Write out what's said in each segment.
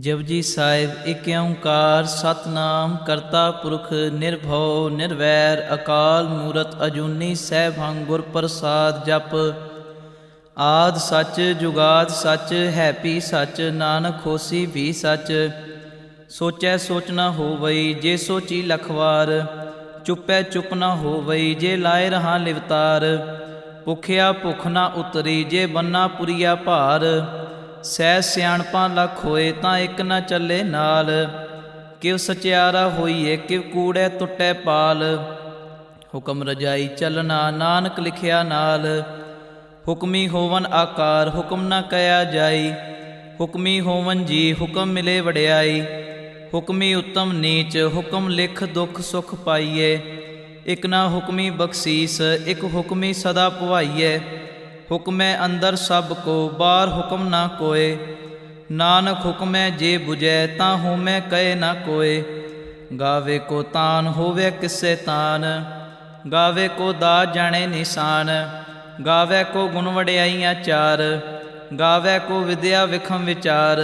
ਜਪਜੀ ਸਾਹਿਬ ਏਕ ਓੰਕਾਰ ਸਤਨਾਮ ਕਰਤਾ ਪੁਰਖ ਨਿਰਭਉ ਨਿਰਵੈਰ, ਅਕਾਲ ਮੂਰਤ ਅਜੂਨੀ ਸੈਭੰ ਗੁਰ ਪ੍ਰਸਾਦ ਜਪ। ਆਦ ਸੱਚ, ਜੁਗਾਦ ਸੱਚ, ਹੈਪੀ ਸੱਚ, ਨਾਨਕ ਹੋਸੀ ਵੀ ਸੱਚ। ਸੋਚੈ ਸੋਚ ਨਾ ਹੋਵਈ, ਜੇ ਸੋਚੀ ਲਖਵਾਰ। ਚੁੱਪੈ ਚੁੱਪ ਨਾ ਹੋਵਈ, ਜੇ ਲਾਏ ਰਹਾ ਲਿਵਤਾਰ। ਭੁਖਿਆ ਭੁਖ ਨਾ ਉਤਰੀ, ਜੇ ਬੰਨਾ ਪੁਰੀਆ ਭਾਰ। ਸਹਿ ਸਿਆਣਪਾਂ ਲੱਖ ਹੋਏ ਤਾਂ ਇੱਕ ਨਾ ਚੱਲੇ ਨਾਲ, ਕਿਵ ਸਚਿਆਰਾ ਹੋਈਏ, ਕਿਵ ਕੂੜੈ ਟੁੱਟੈ ਪਾਲ। ਹੁਕਮ ਰਜਾਈ ਚੱਲਣਾ, ਨਾਨਕ ਲਿਖਿਆ ਨਾਲ। ਹੁਕਮੀ ਹੋਵਨ ਆਕਾਰ, ਹੁਕਮ ਨਾ ਕਹਿਆ ਜਾਈ। ਹੁਕਮੀ ਹੋਵਨ ਜੀ, ਹੁਕਮ ਮਿਲੇ ਵਡਿਆਈ। ਹੁਕਮੀ ਉਤਮ ਨੀਚ, ਹੁਕਮ ਲਿਖ ਦੁਖ ਸੁਖ ਪਾਈਏ। ਇਕ ਨਾ ਹੁਕਮੀ ਬਖਸ਼ੀਸ, ਇਕ ਹੁਕਮੀ ਸਦਾ ਭਵਾਈਏ। ਹੁਕਮੈ ਅੰਦਰ ਸਭ ਕੋ, ਬਾਹਰ ਹੁਕਮ ਨਾ ਕੋਏ। ਨਾਨਕ ਹੁਕਮੈ ਜੇ 부ਜੈ ਤਾਂ ਹੋਮੈ ਕਹੇ ਨਾ ਕੋਏ। ਗਾਵੇ ਕੋ ਤਾਨ ਹੋਵੇ ਕਿਸੇ ਤਾਨ, ਗਾਵੇ ਕੋ ਦਾ ਜਾਣੇ ਨਿਸ਼ਾਨ। ਗਾਵੇ ਕੋ ਗੁਣ ਵਡਿਆਈਆਂ ਚਾਰ, ਗਾਵੇ ਕੋ ਵਿਦਿਆ ਵਿਖਮ ਵਿਚਾਰ।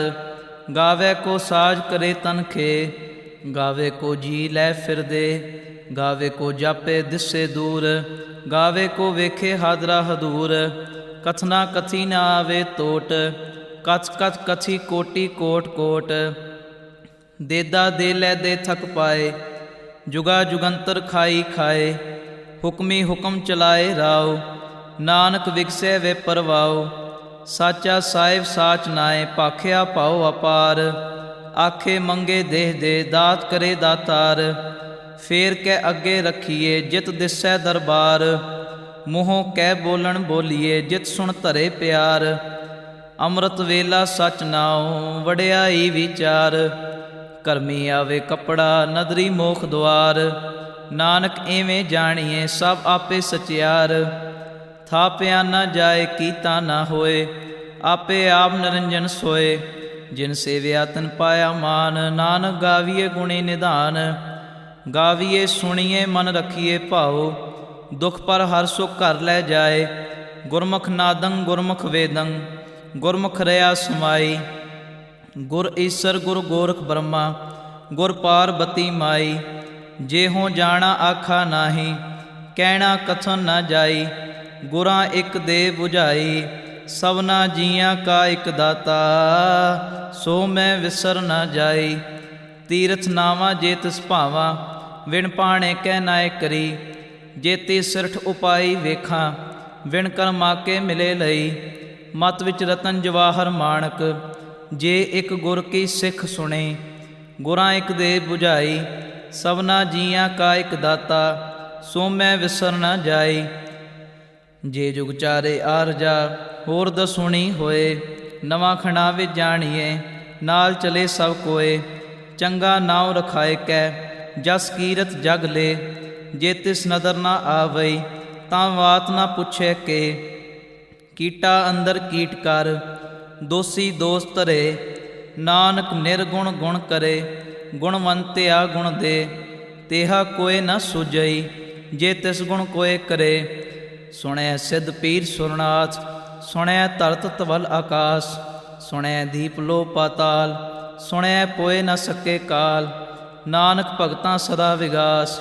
ਗਾਵੇ ਕੋ ਸਾਜ ਕਰੇ ਤਨਖੇ ਗਾਵੇ ਕੋ ਜੀ ਲੈ ਫਿਰਦੇ। ਗਾਵੇ ਕੋ ਜਾਪੇ ਦਿਸੇ ਦੂਰ, ਗਾਵੇ ਕੋ ਵੇਖੇ ਹਾਦਰਾ ਹਦੂਰ। ਕਥਨਾ ਕਥੀ ਨਾ ਆਵੇ ਟੋਟ ਕਥ ਕਥ ਕਥੀ ਕੋਟੀ ਕੋਟ ਕੋਟ। ਦੇਦਾ ਦੇ ਲੈ ਦੇ ਥਕ ਪਾਏ, ਜੁਗਾ ਜੁਗੰਤਰ ਖਾਈ ਖਾਏ, ਹੁਕਮੀ ਹੁਕਮ ਚਲਾਏ ਰਾਓ, ਨਾਨਕ ਵਿਗਸੇ ਵੇ ਪਰਵਾਓ। ਸਾਚਾ ਸਾਹਿਬ ਸਾਚ ਨਾਏ ਪਾਖਿਆ ਪਾਉ ਅਪਾਰ। ਆਖੇ ਮੰਗੇ ਦੇਹ ਦੇ, ਦਾਤ ਕਰੇ ਦਾਤਾਰ। ਫੇਰ ਕੇ ਅੱਗੇ ਰੱਖੀਏ, ਜਿਤ ਦਿਸੈ ਦਰਬਾਰ। ਮੂੰਹੋਂ ਕਹਿ ਬੋਲਣ ਬੋਲੀਏ, ਜਿਤ ਸੁਣ ਧਰੇ ਪਿਆਰ। ਅੰਮ੍ਰਿਤ ਵੇਲਾ ਸਚ ਨਾਉ, ਵਡਿਆਈ ਵਿਚਾਰ। ਕਰਮੀ ਆਵੇ ਕਪੜਾ, ਨਦਰੀ ਮੋਖ ਦੁਆਰ। ਨਾਨਕ ਐਵੇਂ ਜਾਣੀਏ, ਸਭ ਆਪੇ ਸਚਿਆਰ। ਥਾਪਿਆ ਨਾ ਜਾਏ, ਕੀਤਾ ਨਾ ਹੋਏ, ਆਪੇ ਆਪ ਨਿਰੰਜਨ ਸੋਏ। ਜਿਨ ਸੇਵਿਆ, ਤਨ ਪਾਇਆ ਮਾਨ, ਨਾਨਕ ਗਾਵੀਏ ਗੁਣੇ ਨਿਧਾਨ। ਗਾਵੀਏ, ਸੁਣੀਏ, ਮਨ ਰੱਖੀਏ ਭਾਉ। ਦੁਖ ਪਰ ਹਰ ਸੁਖ ਘਰ ਲੈ ਜਾਏ। ਗੁਰਮੁਖ ਨਾਦੰ, ਗੁਰਮੁਖ ਵੇਦੰ, ਗੁਰਮੁਖ ਰਿਆ ਸਮਾਈ। ਗੁਰ ਈਸਰ, ਗੁਰ ਗੋਰਖ ਬ੍ਰਹਮਾ, ਗੁਰ ਪਾਰਬਤੀ ਮਾਈ। ਜੇ ਹੋ ਜਾਣਾ ਆਖਾ ਨਾਹੀ, ਕਹਿਣਾ ਕਥਨ ਨਾ ਜਾਈ। ਗੁਰਾਂ ਇੱਕ ਦੇ 부ਝਾਈ ਸਭਨਾ ਜੀਆਂ ਕਾ ਇੱਕ ਦਾਤਾ। ਸੋ ਮੈਂ ਵਿਸਰ ਨਾ ਜਾਈ, ਤੀਰਥ ਨਾਵਾ ਜੇ ਤਿਸ ਭਾਵਾ, ਵਿਣ ਪਾਣੇ ਕਹਿ ਨਾਇ ਕਰੀ। ਜੇਤੀ ਸਿਰਠ ਉਪਾਈ ਵੇਖਾਂ, ਵਿਣ ਕਰਮਾ ਕੇ ਮਿਲੇ ਲਈ। ਮਤ ਵਿੱਚ ਰਤਨ ਜਵਾਹਰ ਮਾਣਕ, ਜੇ ਇੱਕ ਗੁਰ ਕੀ ਸਿੱਖ ਸੁਣੇ, ਗੁਰਾਂ ਇੱਕ ਦੇ 부ਝਾਈ ਸਭਨਾ ਜੀਆਂ ਕਾ ਇੱਕ ਦਾਤਾ, ਸੋ ਮੈਂ ਵਿਸਰ ਨਾ ਜਾਈ। ਜੇ ਜੁਗ ਚਾਰੇ ਆਰਜਾ ਹੋਰ ਦਸੁਣੀ ਹੋਏ। ਨਵਾਂ ਖਣਾ ਵਿੱਚ ਜਾਣੀਏ, ਨਾਲ ਚਲੇ ਸਭ ਕੋਏ। ਚੰਗਾ ਨਾਉ ਰਖਾਏ ਕੈ, ਜਸ ਕੀਰਤ ਜਗ ਲੇ। ਜੇ ਤਿਸ ਨਦਰ ਨਾ ਆਵਈ, ਤਾਂ ਬਾਤ ਨਾ ਪੁੱਛੇ ਕੇ। ਕੀਟਾ ਅੰਦਰ ਕੀਟ ਕਰ, ਦੋਸੀ ਦੋਸਤ ਧਰੇ। ਨਾਨਕ ਨਿਰਗੁਣ ਗੁਣ ਕਰੇ ਗੁਣਵੰਤਿਆ ਗੁਣ ਦੇ। ਤੇਹਾ ਕੋਏ ਨਾ ਸੁਜਈ ਜੇ ਤਿਸ ਗੁਣ ਕੋਏ ਕਰੇ। ਸੁਣੈ ਸਿੱਧ ਪੀਰ ਸੁਰਨਾਥ, ਸੁਣੈ ਧਰਤ ਤਵਲ ਆਕਾਸ। ਸੁਣੈ ਦੀਪ ਲੋ ਪਾਤਾਲ, ਸੁਣੈ ਪੋਏ ਨਾ ਸਕੇ ਕਾਲ। ਨਾਨਕ ਭਗਤਾਂ ਸਦਾ ਵਿਗਾਸ।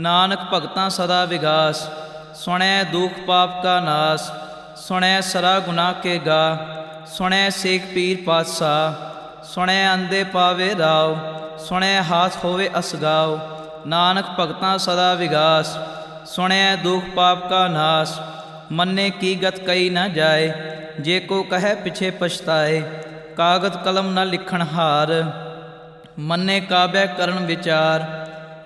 ਨਾਨਕ ਭਗਤਾਂ ਸਦਾ ਵਿਗਾਸ, ਸੁਣੈ ਦੁਖ ਪਾਪ ਕਾ ਨਾਸ, ਸੁਣੈ ਸਰਾ ਗੁਨਾਹ ਕੇ ਗਾ, ਸੁਣੈ ਸੇਖ ਪੀਰ ਪਾਤਸ਼ਾਹ, ਸੁਣੈ ਅੰਦੇ ਪਾਵੇ ਰਾਵ ਸੁਣੈ ਹਾਥ ਹੋਵੇ ਅਸਗਾਉ ਨਾਨਕ ਭਗਤਾਂ ਸਦਾ ਵਿਗਾਸ, ਸੁਣੈ ਦੁਖ ਪਾਪ ਕਾ ਨਾਸ, ਮੰਨੇ ਕੀ ਗਤ ਕਈ ਨਾ ਜਾਏ, ਜੇ ਕੋ ਕਹੈ ਪਿਛੇ ਪਛਤਾਏ ਕਾਗਦ ਕਲਮ ਨਾ ਲਿਖਣ ਹਾਰ, ਮੰਨੇ ਕਾਬੈ ਕਰਨ ਵਿਚਾਰ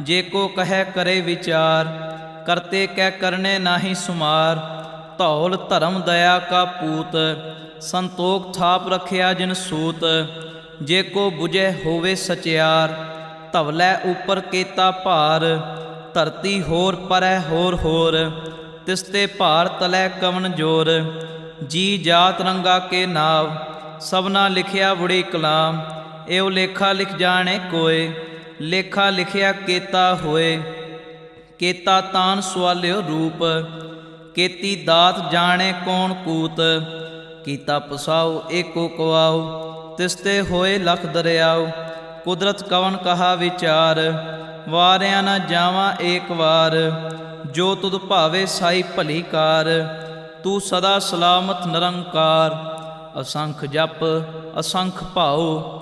ਜੇ ਕੋ ਕਹੈ ਕਰੇ ਵਿਚਾਰ, ਕਰਤੇ ਕਹਿ ਕਰਨੇ ਨਾਹੀ ਸੁਮਾਰ। ਧੌਲ ਧਰਮ ਦਇਆ ਕਾ ਪੂਤ, ਸੰਤੋਖ ਥਾਪ ਰਖਿਆ ਜਿਨ ਸੂਤ। ਜੇ ਕੋ 부ਜੈ ਹੋਵੇ ਸਚਿਆਰ, ਧਵਲੇ ਉਪਰ ਕੇਤਾ ਭਾਰ। ਧਰਤੀ ਹੋਰ ਪਰੈ ਹੋਰ ਹੋਰ, ਤਿਸਤੇ ਭਾਰ ਤਲੈ ਕਵਨ ਜੋਰ। ਜੀ ਜਾਤ ਰੰਗਾ ਕੇ ਨਾਵ, ਸਭਨਾ ਲਿਖਿਆ ਬੁੜੀ ਕਲਾਮ। ਏਉ ਲੇਖਾ ਲਿਖ ਜਾਣੇ ਕੋਏ। ਲੇਖਾ ਲਿਖਿਆ ਕੇਤਾ ਹੋਏ, ਕੇਤਾ ਤਾਨ ਸਵਾਲਿਓ ਰੂਪ, ਕੇਤੀ ਦਾਤ ਜਾਣੇ ਕੌਣ ਕੂਤ, ਕੀਤਾ ਪਸਾਉ ਏਕੋ ਕਵਾਉ, ਤਿਸਤੇ ਹੋਏ ਲਖ ਦਰਿਆਉ, ਕੁਦਰਤ ਕਵਨ ਕਹਾ ਵਿਚਾਰ, ਵਾਰਿਆ ਨਾ ਜਾਵਾਂ ਏਕ ਵਾਰ, ਜੋ ਤੁਧ ਭਾਵੇ ਸਾਈ ਭਲੀ ਕਾਰ, ਤੂੰ ਸਦਾ ਸਲਾਮਤ ਨਿਰੰਕਾਰ, ਅਸੰਖ ਜਪ, ਅਸੰਖ ਭਾਉ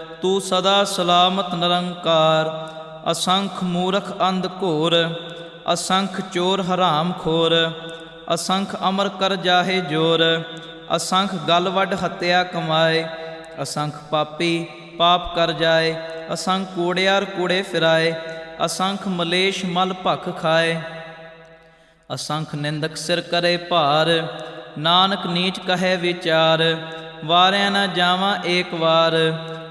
ਤੂੰ ਸਦਾ ਸਲਾਮਤ ਨਿਰੰਕਾਰ, ਅਸੰਖ ਮੂਰਖ ਅੰਧ ਘੋਰ, ਅਸੰਖ ਚੋਰ ਹਰਾਮ ਖੋਰ, ਅਸੰਖ ਅਮਰ ਕਰ ਜਾਹੇ ਜੋਰ, ਅਸੰਖ ਗਲ ਵੱਡ ਹੱਤਿਆ ਕਮਾਏ, ਅਸੰਖ ਪਾਪੀ ਪਾਪ ਕਰ ਜਾਏ, ਅਸੰਖ ਕੂੜਿਆਰ ਕੂੜੇ ਫਿਰਾਏ, ਅਸੰਖ ਮਲੇਸ਼ ਮਲ ਭਖ ਖਾਏ। ਅਸੰਖ ਨਿੰਦਕ ਸਿਰ ਕਰੇ ਭਾਰ, ਨਾਨਕ ਨੀਚ ਕਹੇ ਵਿਚਾਰ, ਵਾਰਿਆ ਨਾ ਜਾਵਾਂ ਏਕ ਵਾਰ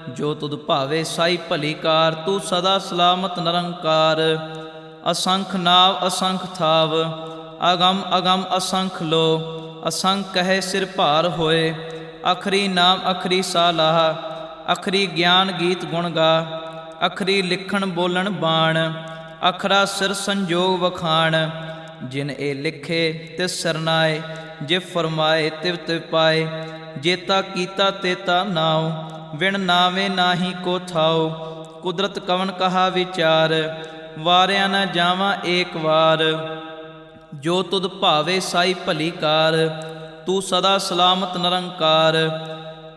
ਜੋ ਤੁਧ ਭਾਵੇ ਸਾਈ ਭਲੀ ਕਾਰ, ਤੂੰ ਸਦਾ ਸਲਾਮਤ ਨਿਰੰਕਾਰ। ਅਸੰਖ ਨਾਵ ਅਸੰਖ ਥਾਵ, ਅਗੰਮ ਅਗੰਮ ਅਸੰਖ ਲੋ। ਅਸੰਖ ਕਹੇ ਸਿਰ ਭਾਰ ਹੋਏ, ਅਖਰੀ ਨਾਮ ਅਖਰੀ ਸਾਲਾਹ ਅਖਰੀ ਗਿਆਨ ਗੀਤ ਗੁਣ ਗਾ, ਅਖਰੀ ਲਿਖਣ ਬੋਲਣ ਬਾਣ। ਅਖਰਾ ਸਿਰ ਸੰਜੋਗ ਵਖਾਣ, ਜਿਨ ਇਹ ਲਿਖੇ ਤਿਸ ਸਰਨਾਏ ਜੇ ਫਰਮਾਏ ਤਿਵ ਤਿਵ ਪਾਏ। ਜੇਤਾ ਕੀਤਾ ਤੇਤਾ ਨਾਉ। ਵਿਣ ਨਾਵੇਂ ਨਾਹੀ ਕੋ ਥਾਉ, ਕੁਦਰਤ ਕਵਨ ਕਹਾ ਵਿਚਾਰ, ਵਾਰਿਆ ਨਾ ਜਾਵਾਂ ਏਕ ਵਾਰ। ਜੋ ਤੁਧ ਭਾਵੇ ਸਾਈ ਭਲੀ ਕਾਰ, ਤੂੰ ਸਦਾ ਸਲਾਮਤ ਨਿਰੰਕਾਰ।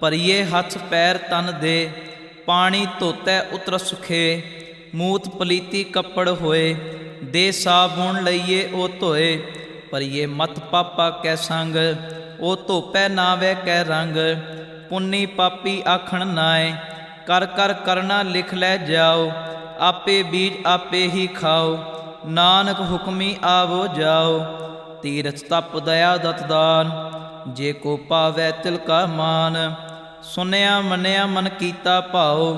ਭਰੀਏ ਹੱਥ ਪੈਰ ਤਨ ਦੇ, ਪਾਣੀ ਧੋਤੈ ਉਤਰ ਸੁਖੇ। ਮੂਤ ਪਲੀਤੀ ਕੱਪੜ ਹੋਏ, ਦੇ ਸਾਬੂਣ ਲਈਏ ਉਹ ਧੋਏ। ਭਰੀਏ ਮਤ ਪਾਪਾ ਕੈ ਸੰਗ ਉਹ ਧੋਪੈ ਨਾਵੇ ਕੈ ਰੰਗ। ਪੁੰਨੀ ਪਾਪੀ ਆਖਣ ਨਾਏ, ਕਰ ਕਰ ਕਰਨਾ ਲਿਖ ਲੈ ਜਾਓ, ਆਪੇ ਬੀਜ ਆਪੇ ਹੀ ਖਾਓ, ਨਾਨਕ ਹੁਕਮੀ ਆਵੋ ਜਾਓ, ਤੀਰਥ ਤਪ ਦਇਆ ਦਤਦਾਨ ਜੇ ਕੋ ਪਾਵੈ ਤਿਲ ਕਾ ਮਾਨ, ਸੁਨਿਆ ਮੰਨਿਆ ਮਨ ਕੀਤਾ ਭਾਉ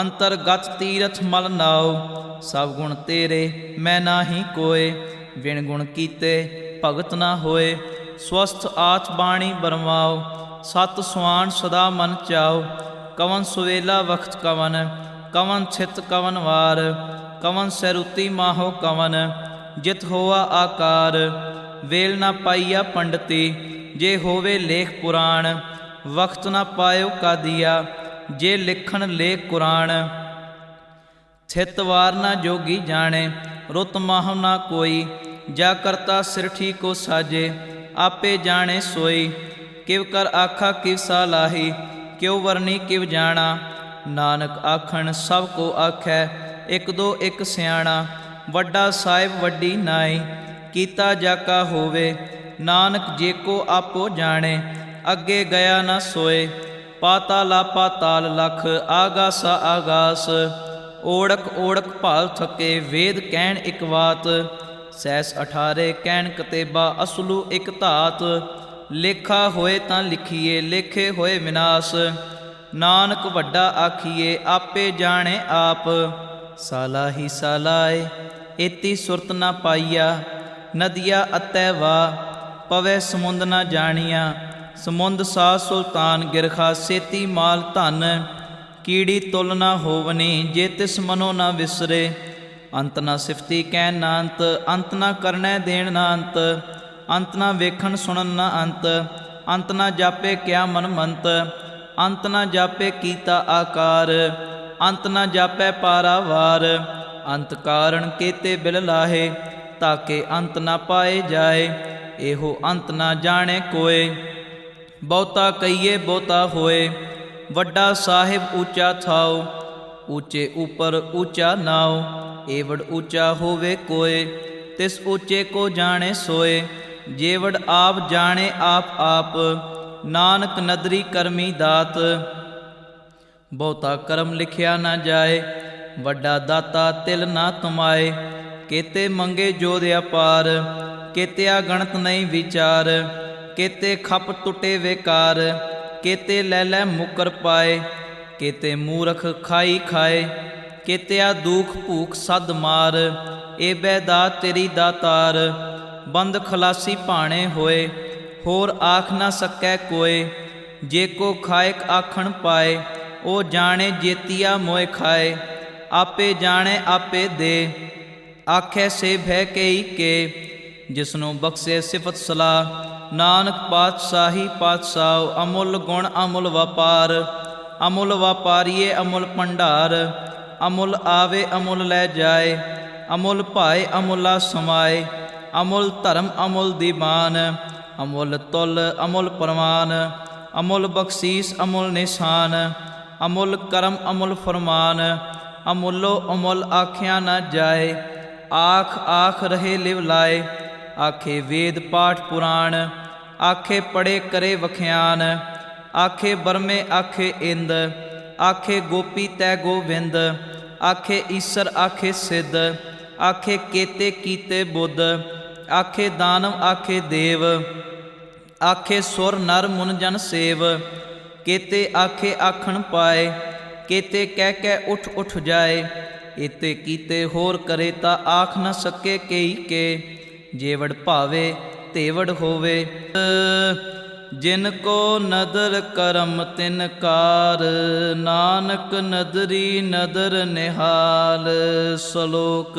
ਅੰਤਰਗਤ ਤੀਰਥ ਮਲ ਨਾਉ ਸਭ ਗੁਣ ਤੇਰੇ ਮੈਂ ਨਾਹੀ ਕੋਏ, ਵਿਣ ਗੁਣ ਕੀਤੇ ਭਗਤ ਨਾ ਹੋਏ, ਸਵਸਥ ਆਤ ਬਾਣੀ ਬਰਮਾਓ ਸਤ ਸੁਆਨ ਸਦਾ ਮਨ ਚਾਓ, ਕਵਨ ਸੁਵੇਲਾ ਵਖਤ ਕਵਨ ਕਵਨ ਛਿਤ ਕਵਨ ਵਾਰ, ਕਵਨ ਸਰੂਤੀ ਮਾਹੋ ਕਵਨ, ਜਿਤ ਹੋਆ ਆਕਾਰ, ਵੇਲ ਨਾ ਪਾਈਆ ਪੰਡਤੀ, ਜੇ ਹੋਵੇ ਲੇਖ ਪੁਰਾਣ, ਵਖਤ ਨਾ ਪਾਇਓ ਕਾਦੀਆ, ਜੇ ਲਿਖਣ ਲੇਖ ਕੁਰਾਨ ਥਿਤ ਵਾਰ ਨਾ ਜੋਗੀ ਜਾਣੇ, ਰੁਤ ਮਾਹ ਨਾ ਕੋਈ, ਜਾ ਕਰਤਾ ਸਿਰ ਠੀਕੋ ਸਾਜੇ, ਆਪੇ ਜਾਣੇ ਸੋਈ ਕਿਵ ਕਰ ਆਖਾ ਕਿਵ ਸਾਲਾਹੀ ਕਿਉ ਵਰਨੀ ਕਿਵ ਜਾਣਾ? ਨਾਨਕ ਆਖਣ, ਸਭ ਕੋ ਆਖੈ, ਇਕ ਦੋ ਇਕ ਸਿਆਣਾ, ਵੱਡਾ ਸਾਹਿਬ ਵੱਡੀ ਨਾਈ, ਕੀਤਾ ਜਾਕਾ ਹੋਵੇ, ਨਾਨਕ ਜੇ ਕੋ ਆਪੋ ਜਾਣੇ, ਅੱਗੇ ਗਿਆ ਨਾ ਸੋਏ ਪਾਤਾਲਾ ਪਾਤਾਲ ਲਖ ਆਗਾਸਾ ਆਗਾਸ, ਓੜਕ ਓੜਕ ਭਾਲ ਥਕੇ, ਵੇਦ ਕਹਿਣ ਇਕ ਬਾਤ ਸੈਸ 18 ਕਹਿਣ ਕਤੇਬਾ, ਅਸਲੂ ਇਕ ਧਾਤ ਲੇਖਾ ਹੋਏ ਤਾਂ ਲਿਖੀਏ, ਲੇਖੇ ਹੋਏ ਵਿਨਾਸ਼। ਨਾਨਕ ਵੱਡਾ ਆਖੀਏ, ਆਪੇ ਜਾਣੇ ਆਪ। ਸਾਲਾ ਹੀ ਸਾਲਾਏ ਏਤੀ ਸੁਰਤ ਨਾ ਪਾਈਆ। ਨਦੀਆ ਅਤੈ ਵਾ, ਪਵੇ ਸਮੁੰਦ ਨਾ ਜਾਣੀਆ। ਸਮੁੰਦ ਸਾ ਸੁਲਤਾਨ ਗਿਰਖਾ, ਸੇਤੀ ਮਾਲ ਧਨ। ਕੀੜੀ ਤੁਲ ਨਾ ਹੋਵਨੀ, ਜੇ ਤਿਸ ਮਨੋ ਨਾ ਵਿਸਰੇ। ਅੰਤ ਨਾ ਸਿਫਤੀ ਕਹਿ ਨਾਂਤ, ਅੰਤ ਨਾ ਕਰਨੈ ਦੇਣ ਨਾ ਅੰਤ ਨਾ ਵੇਖਣ ਸੁਣਨ ਨਾ ਅੰਤ ਅੰਤ ਨਾ ਜਾਪੇ ਕਿਆ ਮਨ ਮੰਤ, ਅੰਤ ਨਾ ਜਾਪੇ ਕੀਤਾ ਆਕਾਰ, ਅੰਤ ਨਾ ਜਾਪੈ ਪਾਰਾਵਾਰ, ਅੰਤ ਕਾਰਣ ਕੀਤੇ ਬਿਲ ਲਾਹੇ, ਤਾਕੇ ਅੰਤ ਨਾ ਪਾਏ ਜਾਏ, ਇਹੋ ਅੰਤ ਨਾ ਜਾਣੇ ਕੋਏ। ਬਹੁਤਾ ਕਈਏ ਬਹੁਤਾ ਹੋਏ, ਵੱਡਾ ਸਾਹਿਬ ਉੱਚਾ ਥਾਓ, ਉੱਚੇ ਉਪਰ ਉੱਚਾ ਨਾਉ ਏਵੜ ਉੱਚਾ ਹੋਵੇ ਕੋਏ, ਤਿਸ ਉੱਚੇ ਕੋ ਜਾਣੇ ਸੋਏ। ਜੇਵੜ ਆਪ ਜਾਣੇ ਆਪ ਆਪ, ਨਾਨਕ ਨਦਰੀ ਕਰਮੀ ਦਾਤ। ਬਹੁਤਾ ਕਰਮ ਲਿਖਿਆ ਨਾ ਜਾਏ, ਵੱਡਾ ਦਾਤਾ ਤਿਲ ਨਾ ਕਮਾਏ। ਕੇਤੇ ਮੰਗੇ ਜੋਦ ਅਪਾਰ ਕੇਤਿਆ ਗਣਤ ਨਹੀਂ ਵਿਚਾਰ। ਕੇਤੇ ਖੱਪ ਟੁੱਟੇ ਵੇਕਾਰ, ਕੀਤੇ ਲੈ ਲੈ ਮੁਕਰ ਪਾਏ। ਕੀਤੇ ਮੂਰਖ ਖਾਈ ਖਾਏ, ਕੇਤਿਆ ਦੁਖ ਭੂਖ ਸਦ ਮਾਰ। ਏ ਬੈਦਾ ਤੇਰੀ ਦਾਤਾਰ ਬੰਦ ਖਲਾਸੀ ਭਾਣੇ ਹੋਏ, ਹੋਰ ਆਖ ਨਾ ਸਕੈ ਕੋਏ, ਜੇ ਕੋ ਖਾਇਕ ਆਖਣ ਪਾਏ ਉਹ ਜਾਣੇ ਜੇਤੀਆ ਮੋਏ ਖਾਏ, ਆਪੇ ਜਾਣੇ ਆਪੇ ਦੇ, ਆਖੇ ਸੇ ਭੈ ਕਈ ਕੇ, ਜਿਸਨੂੰ ਬਖਸ਼ੇ ਸਿਫਤ ਸਲਾ ਨਾਨਕ ਪਾਤਸ਼ਾਹੀ ਪਾਤਸ਼ਾਹ, ਅਮੁੱਲ ਗੁਣ ਅਮੁੱਲ ਵਪਾਰ, ਅਮੁੱਲ ਵਪਾਰੀਏ ਅਮੁੱਲ ਭੰਡਾਰ, ਅਮੁੱਲ ਆਵੇ ਅਮੁੱਲ ਲੈ ਜਾਏ, ਅਮੁੱਲ ਭਾਏ ਅਮੁੱਲਾ ਸਮਾਏ ਅਮੁੱਲ ਧਰਮ ਅਮੁੱਲ ਦੀਵਾਨ ਅਮੁੱਲ ਤੁਲ ਅਮੁੱਲ ਪਰਮਾਨ, ਅਮੁੱਲ ਬਖਸ਼ੀਸ ਅਮੁੱਲ ਨਿਸ਼ਾਨ, ਅਮੁੱਲ ਕਰਮ ਅਮੁੱਲ ਫਰਮਾਨ, ਅਮੁੱਲੋ ਅਮੁੱਲ ਆਖਿਆ ਨਾ ਜਾਏ, ਆਖ ਆਖ ਰਹੇ ਲਿਵ ਲਾਏ, ਆਖੇ ਵੇਦ ਪਾਠ ਪੁਰਾਣ, ਆਖੇ ਪੜੇ ਕਰੇ ਵਖਿਆਨ, ਆਖੇ ਬਰਮੇ ਆਖੇ ਇੰਦ, ਆਖੇ ਗੋਪੀ ਤੈ ਗੋਵਿੰਦ, ਆਖੇ ਈਸਰ ਆਖੇ ਸਿੱਧ, ਆਖੇ ਕੇਤੇ ਕੀਤੇ ਬੁੱਧ ਆਖੇ ਦਾਨਵ, ਆਖੇ ਦੇਵ, ਆਖੇ ਸੁਰ ਨਰ ਮੁਨ ਜਨ ਸੇਵ, ਕੇਤੇ ਆਖੇ ਆਖਣ ਪਾਏ, ਕੇਤੇ ਕਹਿ ਕਹਿ ਉਠ ਉਠ ਜਾਏ ਇਤੇ ਕੀਤੇ ਹੋਰ ਕਰੇ ਤਾਂ ਆਖ ਨਾ ਸਕੇ ਕਈ ਕੇ, ਜੇਵੜ ਭਾਵੇ ਤੇਵੜ ਹੋਵੇ। ਜਿਨ ਕੋ ਨਦਰ ਕਰਮ ਤਿਨ ਕਾਰ, ਨਾਨਕ ਨਦਰੀ ਨਦਰ ਨਿਹਾਲ, ਸ਼ਲੋਕ